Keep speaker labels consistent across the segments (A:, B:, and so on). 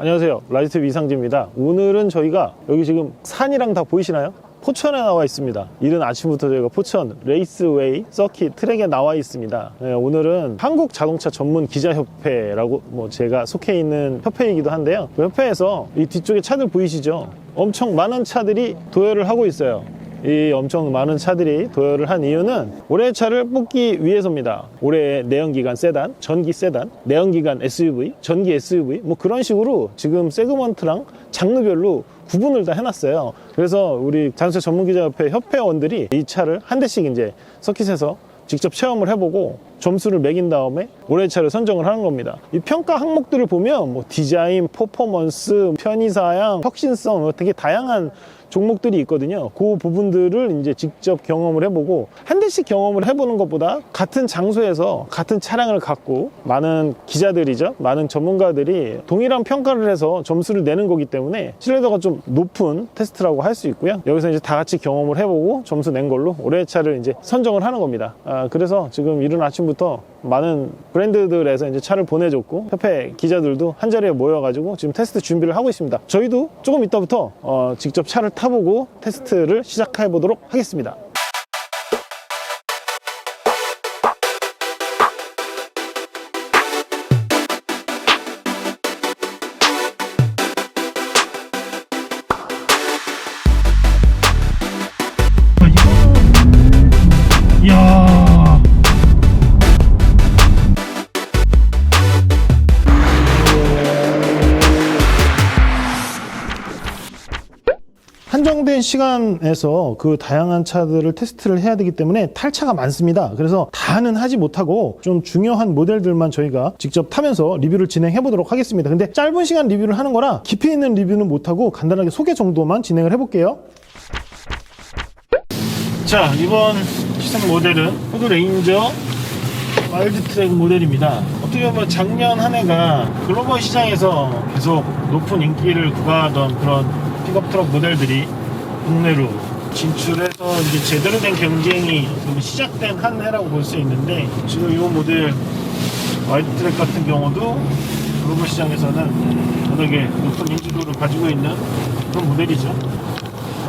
A: 안녕하세요. 라이트 이상재입니다. 오늘은 저희가 여기 지금 산이랑 다 보이시나요? 포천에 나와 있습니다. 이른 아침부터 저희가 포천 레이스웨이 서킷 트랙에 나와 있습니다. 네, 오늘은 한국 자동차 전문 기자협회라고 뭐 제가 속해 있는 협회이기도 한데요. 그 협회에서 이 뒤쪽에 차들 보이시죠? 엄청 많은 차들이 도열을 하고 있어요 이 엄청 많은 차들이 도열을 한 이유는 올해의 차를 뽑기 위해서입니다. 올해 내연기관 세단, 전기 세단, 내연기관 SUV, 전기 SUV 뭐 그런 식으로 지금 세그먼트랑 장르별로 구분을 다 해놨어요. 그래서 우리 자동차 전문기자협회 협회원들이 이 차를 한 대씩 이제 서킷에서 직접 체험을 해보고 점수를 매긴 다음에 올해 차를 선정을 하는 겁니다. 이 평가 항목들을 보면 뭐 디자인, 퍼포먼스, 편의사양, 혁신성 뭐 되게 다양한 종목들이 있거든요. 그 부분들을 이제 직접 경험을 해보고 한 대씩 경험을 해보는 것보다 같은 장소에서 같은 차량을 갖고 많은 기자들이죠. 많은 전문가들이 동일한 평가를 해서 점수를 내는 거기 때문에 신뢰도가 좀 높은 테스트라고 할 수 있고요. 여기서 이제 다 같이 경험을 해보고 점수 낸 걸로 올해의 차를 이제 선정을 하는 겁니다. 아, 그래서 지금 이른 아침부터 많은 브랜드들에서 이제 차를 보내줬고 협회 기자들도 한 자리에 모여가지고 지금 테스트 준비를 하고 있습니다. 저희도 조금 이따부터 어, 직접 차를 타보고 테스트를 시작해 보도록 하겠습니다. 한정된 시간에서 그 다양한 차들을 테스트를 해야 되기 때문에 탈차가 많습니다. 그래서 다는 하지 못하고 좀 중요한 모델들만 저희가 직접 타면서 리뷰를 진행해 보도록 하겠습니다. 근데 짧은 시간 리뷰를 하는 거라 깊이 있는 리뷰는 못하고 간단하게 소개 정도만 진행을 해볼게요. 자, 이번 시승 모델은 후드 레인저 와일드 트랙 모델입니다. 어떻게 보면 작년 한 해가 글로벌 시장에서 계속 높은 인기를 구가하던 그런 픽업 트럭 모델들이 국내로 진출해서 이제 제대로 된 경쟁이 좀 시작된 한 해라고 볼 수 있는데 지금 이 모델 와일드 트랙 같은 경우도 글로벌 시장에서는 워낙에 높은 인지도를 가지고 있는 그런 모델이죠.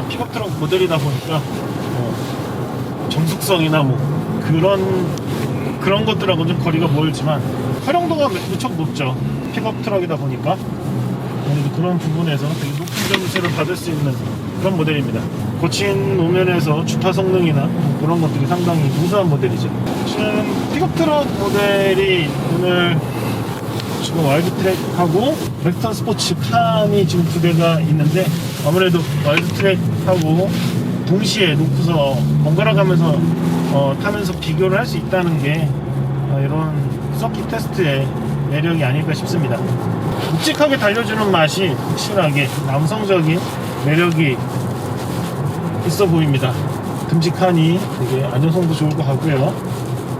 A: 픽업 트럭 모델이다 보니까 뭐 정숙성이나 뭐 그런 그런 것들하고 좀 거리가 멀지만 활용도가 무척 높죠. 픽업 트럭이다 보니까 그런 부분에서 되게 높은 점수를 받을 수 있는 그런 모델입니다. 고친 노면에서 주파 성능이나 그런 것들이 상당히 우수한 모델이죠. 지금 픽업 트럭 모델이 오늘 지금 와일드 트랙하고 렉턴 스포츠 칸이 지금 두 대가 있는데 아무래도 와일드 트랙하고 동시에 놓고서 번갈아 가면서 어, 타면서 비교를 할 수 있다는 게 어, 이런 서킷 테스트의 매력이 아닐까 싶습니다. 묵직하게 달려주는 맛이 확실하게 남성적인 매력이 있어 보입니다. 듬직하니 되게 안전성도 좋을 것 같고요.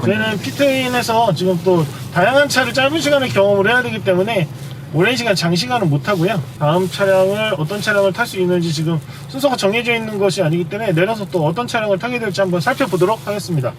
A: 저희는 피트인에서 지금 또 다양한 차를 짧은 시간에 경험을 해야 되기 때문에 오랜 시간 장시간은 못 하고요. 다음 차량을 어떤 차량을 탈 수 있는지 지금 순서가 정해져 있는 것이 아니기 때문에 내려서 또 어떤 차량을 타게 될지 한번 살펴보도록 하겠습니다.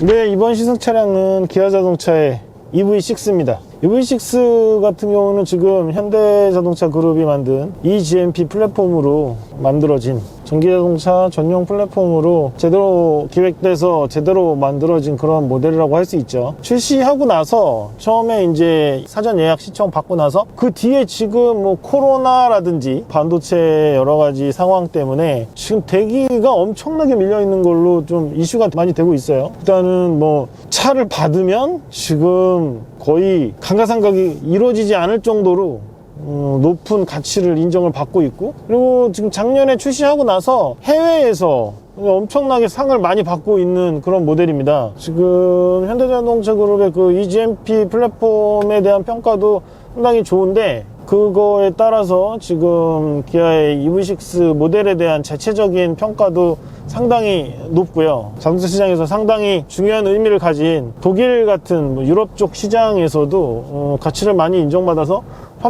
A: 네, 이번 시승 차량은 기아 자동차의 EV6입니다. EV6 같은 경우는 지금 현대자동차 그룹이 만든 eGMP 플랫폼으로 만들어진 전기자동차 전용 플랫폼으로 제대로 기획돼서 제대로 만들어진 그런 모델이라고 할 수 있죠. 출시하고 나서 처음에 이제 사전 예약 시청 받고 나서 그 뒤에 지금 뭐 코로나라든지 반도체 여러 가지 상황 때문에 지금 대기가 엄청나게 밀려 있는 걸로 좀 이슈가 많이 되고 있어요. 일단은 뭐 차를 받으면 지금 거의 감가상각이 이루어지지 않을 정도로 어, 높은 가치를 인정을 받고 있고 그리고 지금 작년에 출시하고 나서 해외에서 엄청나게 상을 많이 받고 있는 그런 모델입니다. 지금 현대자동차 그룹의 그 eGMP 플랫폼에 대한 평가도 상당히 좋은데 그거에 따라서 지금 기아의 EV6 모델에 대한 자체적인 평가도 상당히 높고요. 자동차 시장에서 상당히 중요한 의미를 가진 독일 같은 뭐 유럽 쪽 시장에서도 어, 가치를 많이 인정받아서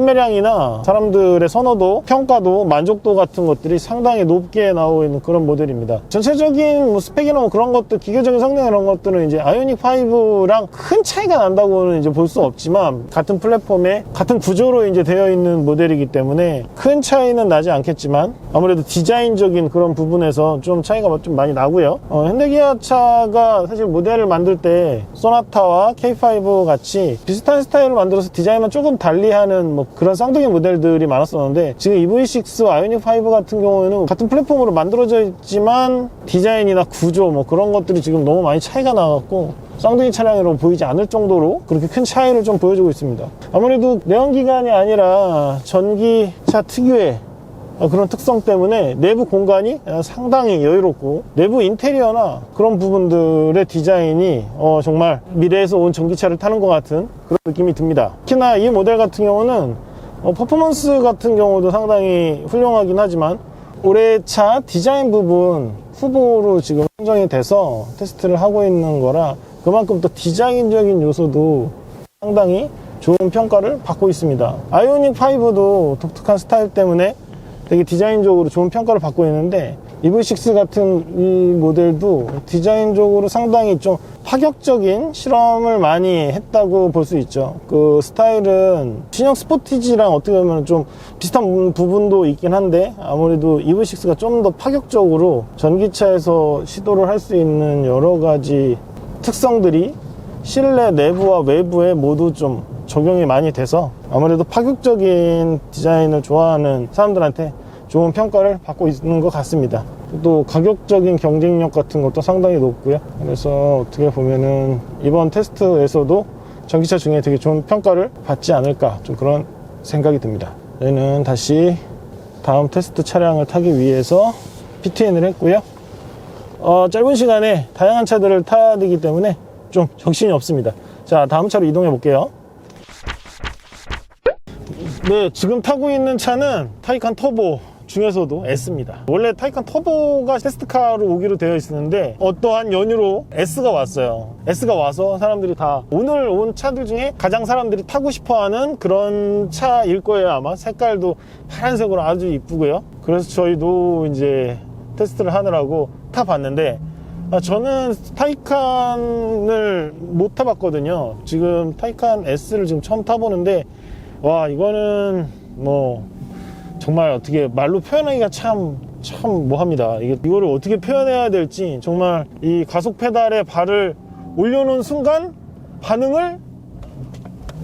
A: 판매량이나 사람들의 선호도, 평가도, 만족도 같은 것들이 상당히 높게 나오고 있는 그런 모델입니다. 전체적인 뭐 스펙이나 뭐 그런 것들, 기계적인 성능 이런 것들은 이제 아이오닉 5랑 큰 차이가 난다고는 이제 볼 수 없지만 같은 플랫폼에 같은 구조로 이제 되어 있는 모델이기 때문에 큰 차이는 나지 않겠지만 아무래도 디자인적인 그런 부분에서 좀 차이가 좀 많이 나고요. 어, 현대기아 차가 사실 모델을 만들 때 소나타와 K5 같이 비슷한 스타일을 만들어서 디자인만 조금 달리하는 뭐 그런 쌍둥이 모델들이 많았었는데 지금 EV6 아이오닉 5 같은 경우에는 같은 플랫폼으로 만들어져 있지만 디자인이나 구조 뭐 그런 것들이 지금 너무 많이 차이가 나갖고 쌍둥이 차량으로 보이지 않을 정도로 그렇게 큰 차이를 좀 보여주고 있습니다. 아무래도 내연기관이 아니라 전기차 특유의 어, 그런 특성 때문에 내부 공간이 어, 상당히 여유롭고 내부 인테리어나 그런 부분들의 디자인이 어, 정말 미래에서 온 전기차를 타는 것 같은 그런 느낌이 듭니다. 특히나 이 모델 같은 경우는 어, 퍼포먼스 같은 경우도 상당히 훌륭하긴 하지만 올해 차 디자인 부분 후보로 지금 선정이 돼서 테스트를 하고 있는 거라 그만큼 또 디자인적인 요소도 상당히 좋은 평가를 받고 있습니다. 아이오닉 5도 독특한 스타일 때문에 되게 디자인적으로 좋은 평가를 받고 있는데 EV6 같은 이 모델도 디자인적으로 상당히 좀 파격적인 실험을 많이 했다고 볼 수 있죠. 그 스타일은 신형 스포티지랑 어떻게 보면 좀 비슷한 부분도 있긴 한데 아무래도 EV6가 좀 더 파격적으로 전기차에서 시도를 할 수 있는 여러 가지 특성들이 실내 내부와 외부에 모두 좀 적용이 많이 돼서 아무래도 파격적인 디자인을 좋아하는 사람들한테 좋은 평가를 받고 있는 것 같습니다. 또 가격적인 경쟁력 같은 것도 상당히 높고요. 그래서 어떻게 보면은 이번 테스트에서도 전기차 중에 되게 좋은 평가를 받지 않을까 좀 그런 생각이 듭니다. 저희는 다시 다음 테스트 차량을 타기 위해서 PTN을 했고요. 어, 짧은 시간에 다양한 차들을 타야 되기 때문에 좀 정신이 없습니다. 자, 다음 차로 이동해 볼게요. 네, 지금 타고 있는 차는 타이칸 터보 중에서도 S입니다. 원래 타이칸 터보가 테스트카로 오기로 되어 있었는데 어떠한 연유로 S가 왔어요. S가 와서 사람들이 다 오늘 온 차들 중에 가장 사람들이 타고 싶어하는 그런 차일 거예요 아마 색깔도 파란색으로 아주 이쁘고요. 그래서 저희도 이제 테스트를 하느라고 타봤는데 아, 저는 타이칸을 못 타봤거든요. 지금 타이칸 S를 지금 처음 타보는데 와 이거는 뭐 정말 어떻게 말로 표현하기가 참, 참 뭐합니다. 이게, 이거를 어떻게 표현해야 될지 정말 이 가속 페달에 발을 올려놓은 순간 반응을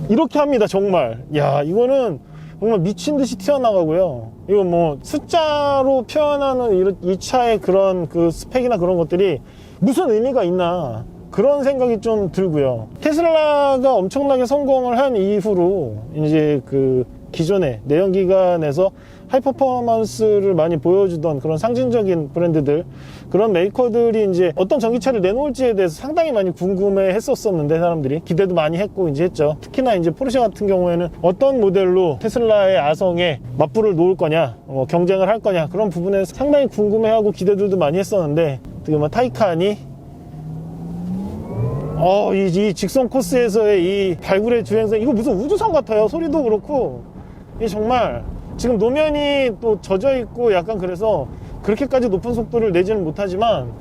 A: 이렇게 합니다. 정말. 야, 이거는 정말 미친 듯이 튀어나가고요. 이거 뭐 숫자로 표현하는 이, 이 차의 그런 그 스펙이나 그런 것들이 무슨 의미가 있나. 그런 생각이 좀 들고요. 테슬라가 엄청나게 성공을 한 이후로 이제 그 기존의 내연기관에서 하이 퍼포먼스를 많이 보여주던 그런 상징적인 브랜드들 그런 메이커들이 이제 어떤 전기차를 내놓을지에 대해서 상당히 많이 궁금해 했었었는데 사람들이 기대도 많이 했고 이제 했죠 특히나 이제 포르쉐 같은 경우에는 어떤 모델로 테슬라의 아성에 맞불을 놓을 거냐 어, 경쟁을 할 거냐 그런 부분에서 상당히 궁금해하고 기대들도 많이 했었는데 어떻게 보면 타이칸이 어, 이, 이 직선 코스에서의 이 발굴의 주행성, 이거 무슨 우주선 같아요. 소리도 그렇고. 이 정말 지금 노면이 또 젖어 있고 약간 그래서 그렇게까지 높은 속도를 내지는 못하지만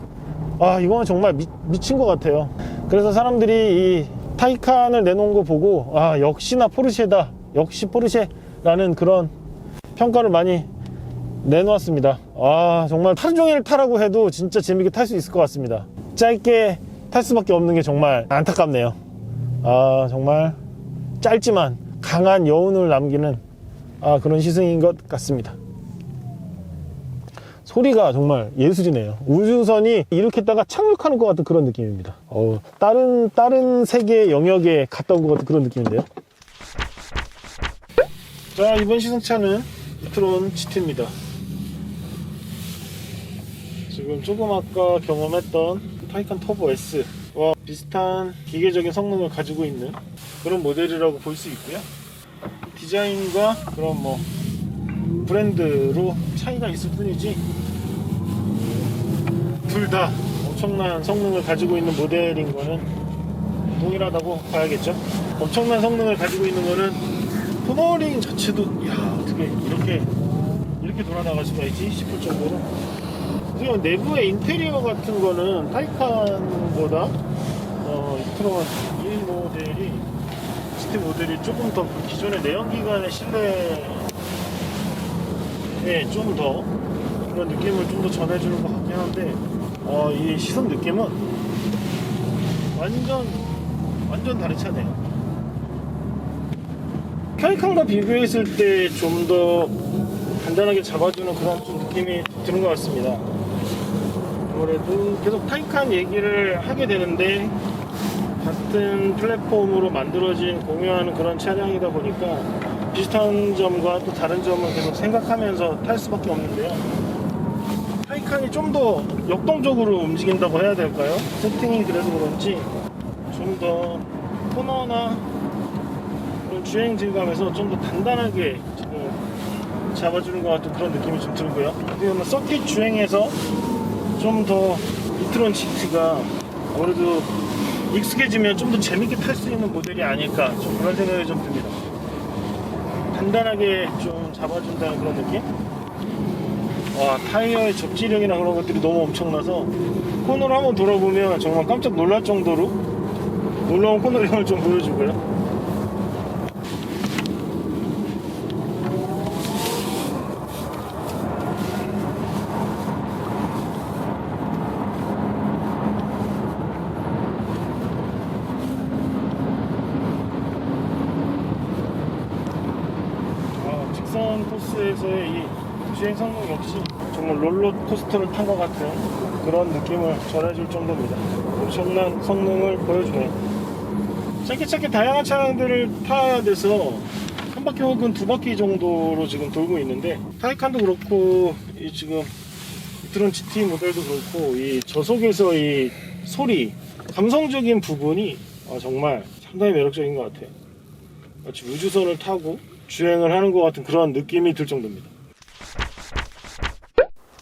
A: 아, 이거는 정말 미, 미친 것 같아요. 그래서 사람들이 이 타이칸을 내놓은 거 보고 아, 역시나 포르쉐다. 역시 포르쉐라는 그런 평가를 많이 내놓았습니다. 아, 정말 하루 종일 타라고 해도 진짜 재밌게 탈 수 있을 것 같습니다. 짧게 탈 수밖에 없는 게 정말 안타깝네요. 아, 정말 짧지만 강한 여운을 남기는 아, 그런 시승인 것 같습니다. 소리가 정말 예술이네요. 우주선이 이륙했다가 착륙하는 것 같은 그런 느낌입니다. 어, 다른, 다른 세계 영역에 갔다 온 것 같은 그런 느낌인데요. 자, 이번 시승차는 트론 GT입니다. 지금 조금 아까 경험했던 타이칸 터보 S와 비슷한 기계적인 성능을 가지고 있는 그런 모델이라고 볼 수 있고요. 디자인과 그런 뭐 브랜드로 차이가 있을 뿐이지 둘 다 엄청난 성능을 가지고 있는 모델인 거는 동일하다고 봐야겠죠. 엄청난 성능을 가지고 있는 거는 코너링 자체도 야 어떻게 이렇게 이렇게 돌아나갈 수가 있지 싶을 정도로 지금 내부의 인테리어 같은 거는 타이칸보다 어, 이트론 1 모델이 시트 모델이 조금 더그 기존의 내연기관의 실내에 좀 더 그런 느낌을 좀 더 전해주는 것 같긴 한데 어, 이 시선 느낌은 완전 완전 다른 차네요. 타이칸과 비교했을 때 좀 더 간단하게 잡아주는 그런 좀 느낌이 드는 것 같습니다. 아무래도 계속 타이칸 얘기를 하게 되는데 같은 플랫폼으로 만들어진 공유하는 그런 차량이다 보니까 비슷한 점과 또 다른 점을 계속 생각하면서 탈 수밖에 없는데요. 타이칸이 좀 더 역동적으로 움직인다고 해야 될까요? 세팅이 그래서 그런지 좀 더 코너나 그런 주행 질감에서 좀 더 단단하게 지금 잡아주는 것 같은 그런 느낌이 좀 들고요. 지금 서킷 주행에서 좀 더 이트론 GT가 아무래도 익숙해지면 좀 더 재밌게 탈 수 있는 모델이 아닐까 좀 그런 생각이 좀 듭니다. 단단하게 좀 잡아준다는 그런 느낌? 와 타이어의 접지력이나 그런 것들이 너무 엄청나서 코너를 한번 돌아보면 정말 깜짝 놀랄 정도로 놀라운 코너링을 좀 보여주고요. 아, 직선 코스에서의 이 주행 성능 역시 정말 롤러코스터를 탄 것 같은 그런 느낌을 전해줄 정도입니다. 엄청난 성능을 보여주네요. 짧게 짧게 다양한 차량들을 타야 돼서 한 바퀴 혹은 두 바퀴 정도로 지금 돌고 있는데 타이칸도 그렇고 이 지금 이트론 GT 모델도 그렇고 이 저속에서 이 소리 감성적인 부분이 아, 정말 상당히 매력적인 것 같아요. 마치 우주선을 타고 주행을 하는 것 같은 그런 느낌이 들 정도입니다.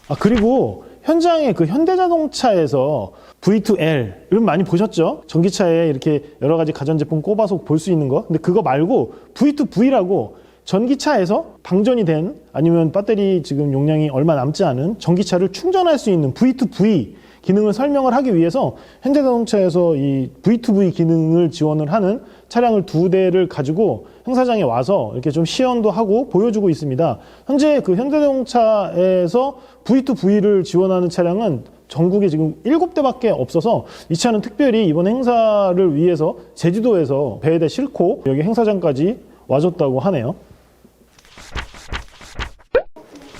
B: 아, 그리고 현장에 그 현대자동차에서 V2L을 많이 보셨죠? 전기차에 이렇게 여러 가지 가전제품 꼽아서 볼 수 있는 거. 근데 그거 말고 V2V라고 전기차에서 방전이 된 아니면 배터리 지금 용량이 얼마 남지 않은 전기차를 충전할 수 있는 V2V 기능을 설명을 하기 위해서 현대자동차에서 이 V2V 기능을 지원을 하는 차량을 두 대를 가지고 행사장에 와서 이렇게 좀 시연도 하고 보여주고 있습니다. 현재 그 현대자동차에서 V2V를 지원하는 차량은 전국에 지금 7대밖에 없어서 이 차는 특별히 이번 행사를 위해서 제주도에서 배에다 싣고 여기 행사장까지 와줬다고 하네요.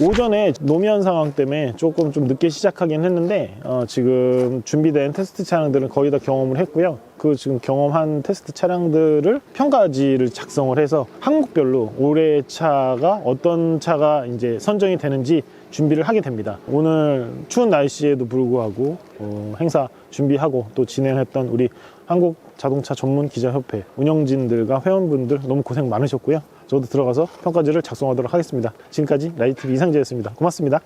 B: 오전에 노면 상황 때문에 조금 좀 늦게 시작하긴 했는데 어, 지금 준비된 테스트 차량들은 거의 다 경험을 했고요. 그 지금 경험한 테스트 차량들을 평가지를 작성을 해서 한국별로 올해 차가 어떤 차가 이제 선정이 되는지 준비를 하게 됩니다. 오늘 추운 날씨에도 불구하고 어, 행사 준비하고 또 진행했던 우리 한국 자동차 전문 기자협회 운영진들과 회원분들 너무 고생 많으셨고요. 저도 들어가서 평가지를 작성하도록 하겠습니다. 지금까지 라이트비 이상재였습니다. 고맙습니다.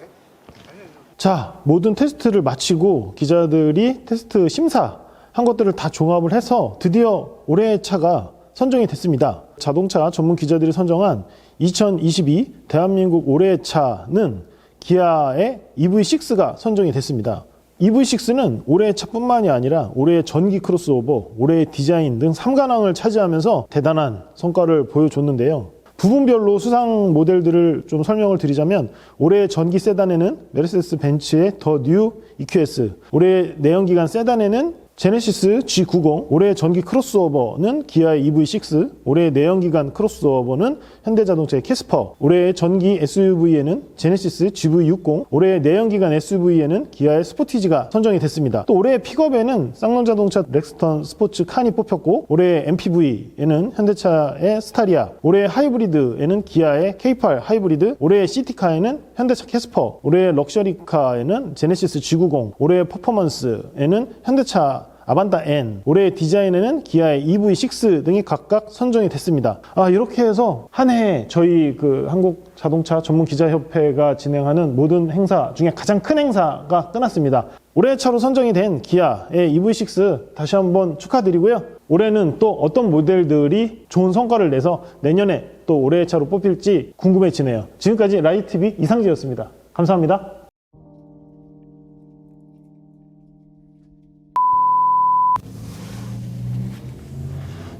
B: 자, 모든 테스트를 마치고 기자들이 테스트 심사 한 것들을 다 종합을 해서 드디어 올해의 차가 선정이 됐습니다. 자동차 전문 기자들이 선정한 2022 대한민국 올해의 차는 기아의 EV6가 선정이 됐습니다. EV6는 올해의 차뿐만이 아니라 올해의 전기 크로스오버, 올해의 디자인 등 3관왕을 차지하면서 대단한 성과를 보여줬는데요. 부분별로 수상 모델들을 좀 설명을 드리자면 올해 전기 세단에는 메르세데스 벤츠의 더 뉴 EQS, 올해 내연기관 세단에는 제네시스 G90, 올해 전기 크로스오버는 기아의 EV6, 올해 내연기관 크로스오버는 현대자동차의 캐스퍼, 올해 전기 SUV에는 제네시스 GV60, 올해 내연기관 SUV에는 기아의 스포티지가 선정이 됐습니다. 또 올해 픽업에는 쌍용자동차 렉스턴 스포츠 칸이 뽑혔고, 올해 MPV에는 현대차의 스타리아, 올해 하이브리드에는 기아의 K8 하이브리드, 올해 시티카에는 현대차 캐스퍼, 올해 럭셔리카에는 제네시스 G90, 올해 퍼포먼스에는 현대차 아반타 N, 올해의 디자인에는 기아의 EV6 등이 각각 선정이 됐습니다. 아, 이렇게 해서 한 해 저희 그 한국 자동차 전문 기자협회가 진행하는 모든 행사 중에 가장 큰 행사가 끝났습니다. 올해 차로 선정이 된 기아의 EV6 다시 한번 축하드리고요. 올해는 또 어떤 모델들이 좋은 성과를 내서 내년에 또 올해의 차로 뽑힐지 궁금해지네요. 지금까지 라이트비 이상지였습니다. 감사합니다.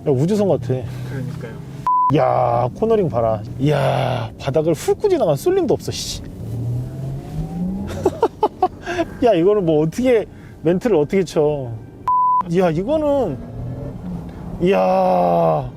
B: 우주선 같아.
A: 그러니까요.
B: 야 코너링 봐라. 이야 바닥을 훑고 지나간 쏠림도 없어. 씨. 야 이거는 뭐 어떻게 멘트를 어떻게 쳐? 야 이거는 이야